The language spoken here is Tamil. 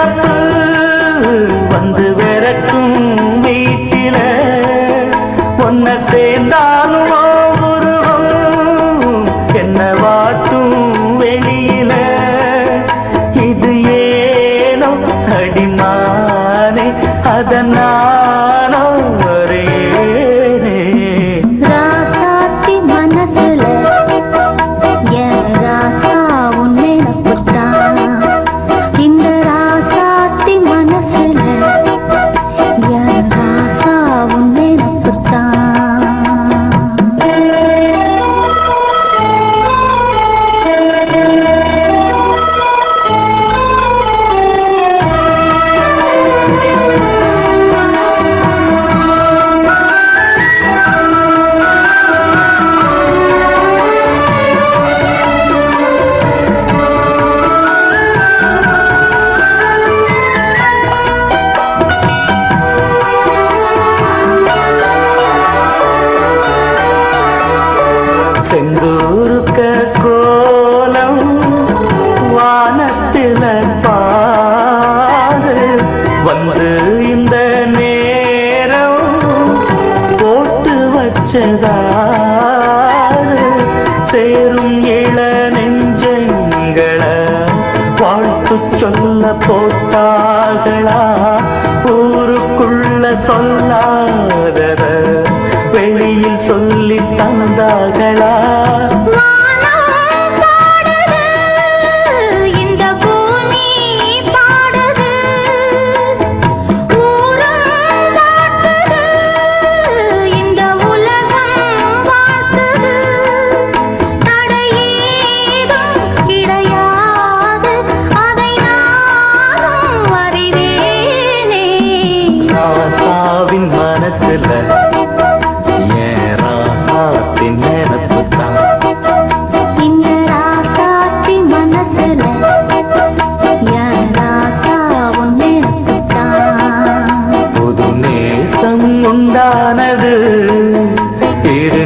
நிலப்பு செந்தூருக்க கோலம் வானத்தில் பாடு. வந்து இந்த நேரம் போட்டு வச்சதாறு. சேரும் இள நெஞ்சங்களை வாழ்த்து சொல்ல போட்டார்களா? ஊருக்குள்ள சொல்லாதத வெளியில் சொல்லி தந்தார்களா? ராசாவின் மனசுல. ஏன் ராசாத்தின் நினப்பு தான் புது நேசம் உண்டானது. இரு